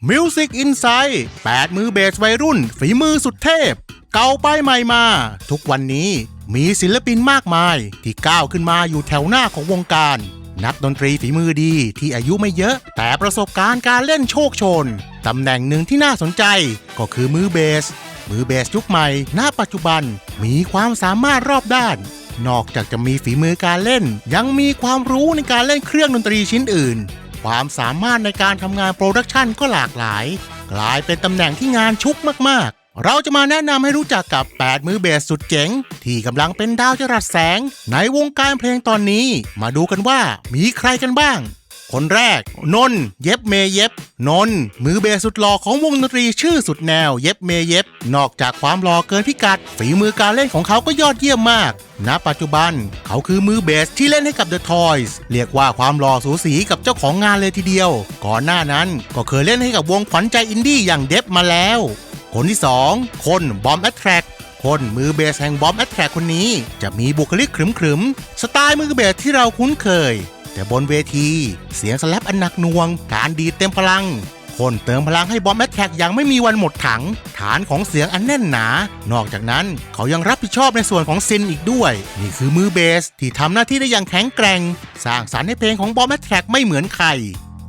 Music Insight 8มือเบสวัยรุ่น ฝีมือสุดเทพ เก่าไปใหม่มา ทุกวันนี้มีศิลปินมากมายที่ก้าวขึ้นมาอยู่แถวหน้าของวงการ นักดนตรีฝีมือดีที่อายุไม่เยอะ แต่ประสบการณ์การเล่นโชคชน ตำแหน่งหนึ่งที่น่าสนใจก็คือมือเบส มือเบสยุคใหม่ณปัจจุบันมีความสามารถรอบด้าน นอกจากจะมีฝีมือการเล่น ยังมีความรู้ในการเล่นเครื่องดนตรีชิ้นอื่น ความสามารถในการทำงานโปรดักชันก็หลากหลาย กลายเป็นตำแหน่งที่งานชุกมากๆ เราจะมาแนะนำให้รู้จักกับ 8 มือเบสสุดเจ๋ง ที่กำลังเป็นดาวจรัสแสง ในวงการเพลงตอนนี้ มาดูกันว่ามีใครกันบ้าง คนแรก นน เย็บเมเย็บ นน มือเบสสุดหล่อของวงดนตรีชื่อสุดแนว เย็บเมเย็บ นอกจากความหล่อเกินพิกัด ฝีมือการเล่นของเขาก็ยอดเยี่ยมมาก ณ ปัจจุบัน เขาคือมือเบสที่เล่นให้กับ The Toys เรียกว่าความหล่อสูสีกับเจ้าของงานเลยทีเดียว ก่อนหน้านั้นก็เคยเล่นให้กับวงขวัญใจอินดี้อย่างเดฟมาแล้ว คนที่ 2 คนบอมแอตแทรกคนมือเบสแห่งบอมแอตแทรกคนนี้ จะมีบุคลิกขรึมๆ สไตล์มือเบสที่เราคุ้นเคย แต่บนเวที เสียงสแลปอันหนักหน่วง การดีเต็มพลังคนเติมพลังให้บอมแอตแทรกอย่างไม่มีวันหมดถัง ฐานของเสียงอันแน่นหนา นอกจากนั้นเขายังรับผิดชอบในส่วนของซินอีกด้วย นี่คือมือเบสที่ทำหน้าที่ได้อย่างแข็งแกร่ง สร้างสรรค์ให้เพลงของบอมแอตแทรกไม่เหมือนใคร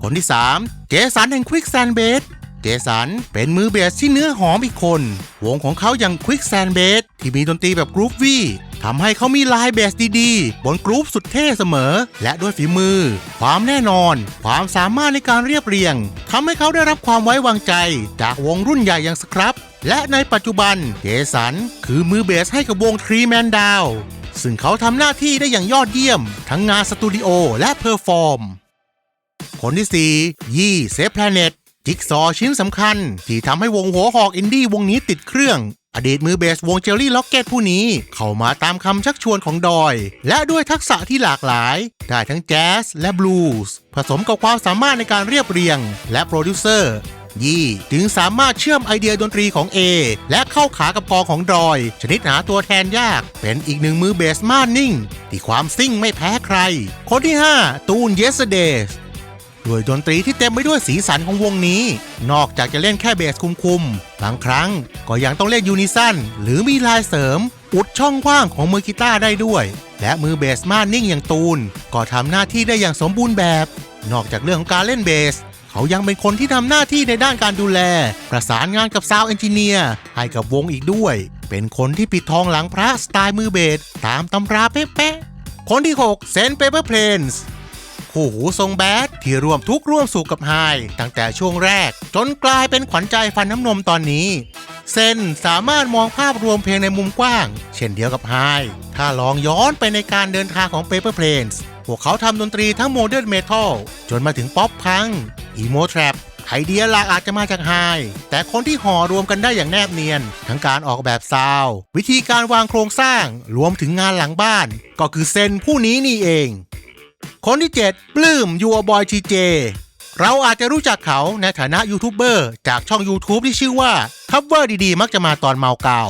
คนที่ 3 เจสันแห่งควิกแซนเบสเจสันเป็นมือเบสที่เนื้อหอมอีกคน วงของเขาอย่าง Quick Sand Bass ที่มีดนตรีแบบกรุ๊ปวี่ ทำให้เขามีลายเบสดีๆ บนกรุ๊ปสุดเท่เสมอ และด้วยฝีมือ ความแน่นอน ความสามารถในการเรียบเรียงทำให้เขาได้รับความไว้วางใจ จากวงรุ่นใหญ่อย่างสครับ และในปัจจุบันเจสันคือมือเบสให้กับวงทรีแมนดาวซึ่งเขาทำหน้าที่ได้อย่างยอดเยี่ยม ทั้งงานสตูดิโอและเพอร์ฟอร์ม คนที่ 4 ยี่เซฟแพลเน็ตจิ๊กซอชิ้นสำคัญ ที่ทำให้วงหัวหอกอินดี้วงนี้ติดเครื่อง อดีตมือเบสวงเจอรี่ล็อกเก็ตผู้นี้ เข้ามาตามคำชักชวนของดอย และด้วยทักษะที่หลากหลาย ได้ทั้งแจ๊สและบลูส์ผสมกับความสามารถในการเรียบเรียง และโปรดิวเซอร์ยี่จึงสามารถเชื่อมไอเดียดนตรีของ A และเข้าขากับกองของดอย ชนิดหาตัวแทนยาก เป็นอีกหนึ่งมือเบสมานนิ่ง ที่ความซิ่งไม่แพ้ใคร คนที่ 5 ตูน Yesterdays ด้วยดนตรีที่เต็มไปด้วยสีสันของวงนี้ นอกจากจะเล่นแค่เบสคุมๆบางครั้งก็ยังต้องเล่นยูนิซันหรือมีลายเสริม อุดช่องว่างของมือกีตาร์ได้ด้วย และมือเบสมานนิ่งอย่างตูน ก็ทำหน้าที่ได้อย่างสมบูรณ์แบบ นอกจากเรื่องของการเล่นเบสเขายังเป็นคนที่ทำหน้าที่ในด้านการดูแล ประสานงานกับซาวเอนจิเนียร์ให้กับวงอีกด้วย เป็นคนที่ปิดทองหลังพระสไตล์มือเบสตามตำราเป๊ะๆคนที่ 6 เซนเปเปอร์เพลนส์ คู่หูทรงแบดที่ร่วมทุกร่วมสุขกับไฮตั้งแต่ช่วงแรก จนกลายเป็นขวัญใจฟันน้ำนมตอนนี้ เซนสามารถมองภาพรวมเพลงในมุมกว้าง เช่นเดียวกับไฮถ้าลองย้อนไปในการเดินทางของ Paper Planes พวกเขาทำดนตรีทั้งโมเดิร์นเมทัลจนมาถึงป๊อปพังอีโมทร p ไอเดียหลักอาจจะมาจากไฮแต่คนที่ห่อรวมกันได้อย่างแนบเนียน ทั้งการออกแบบซาววิธีการวางโครงสร้างรวมถึงงานหลังบ้าน ก็คือเซนผู้นี้นี่เอง คนที่ 7 ปลื้มยูบอยทีเจเราอาจจะรู้จักเขาในฐานะยูทูบเบอร์จากช่อง YouTube ที่ชื่อว่าคัฟเวอร์ดีๆ มักจะมาตอนเมาเกา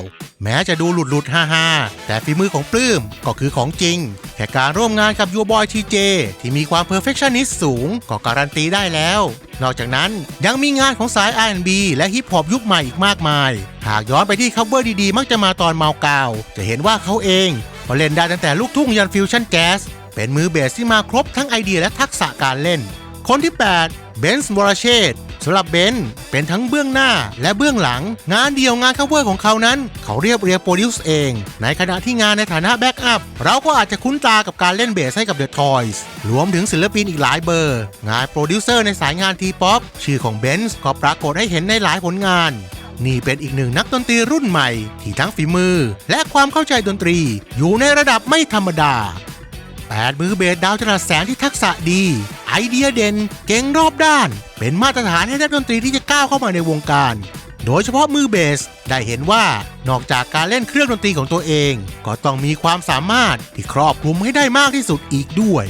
แม้จะดูหลุดหลุดฮ่าฮาแต่ฝีมือของปลื้มก็คือของจริง แค่การร่วมงานกับยูบอยทีเจที่มีความเพอร์เฟคชันนิสสูง ก็การันตีได้แล้ว นอกจากนั้นยังมีงานของสาย R&B และฮิปฮอปยุคใหม่อีกมากมาย หากย้อนไปที่คัฟเวอร์ดีๆ มักจะมาตอนเมาเกาจะเห็นว่าเขาเองก็เล่นได้ตั้งแต่ลูกทุ่งยันฟิวชั่นแจ๊ส เป็นมือเบสที่มาครบทั้งไอเดียและทักษะการเล่น คนที่ 8 เบนซ์บราเชตสำหรับเบนเป็นทั้งเบื้องหน้าและเบื้องหลัง งานเดียวงานคัฟเวอร์ของเขานั้น เขาเรียบเรียงโปรดิวส์เอง ในขณะที่งานในฐานะแบ็กอัพเราก็อาจจะคุ้นตากับการเล่นเบสให้กับ The Toys รวมถึงศิลปินอีกหลายเบอร์ งานโปรดิวเซอร์ในสายงานทีป๊อปชื่อของเบนซ์ก็ปรากฏให้เห็นในหลายผลงานนี่เป็นอีกหนึ่งนักดนตรีรุ่นใหม่ ที่ทั้งฝีมือ และความเข้าใจดนตรีอยู่ในระดับไม่ธรรมดา 8 มือเบสดาวจรัสแสงที่ทักษะดี ไอเดียเด่น เก่งรอบด้าน เป็นมาตรฐานให้นักดนตรีที่จะก้าวเข้ามาในวงการ โดยเฉพาะมือเบสได้เห็นว่านอกจากการเล่นเครื่องดนตรีของตัวเอง ก็ต้องมีความสามารถที่ครอบคลุมให้ได้มากที่สุดอีกด้วย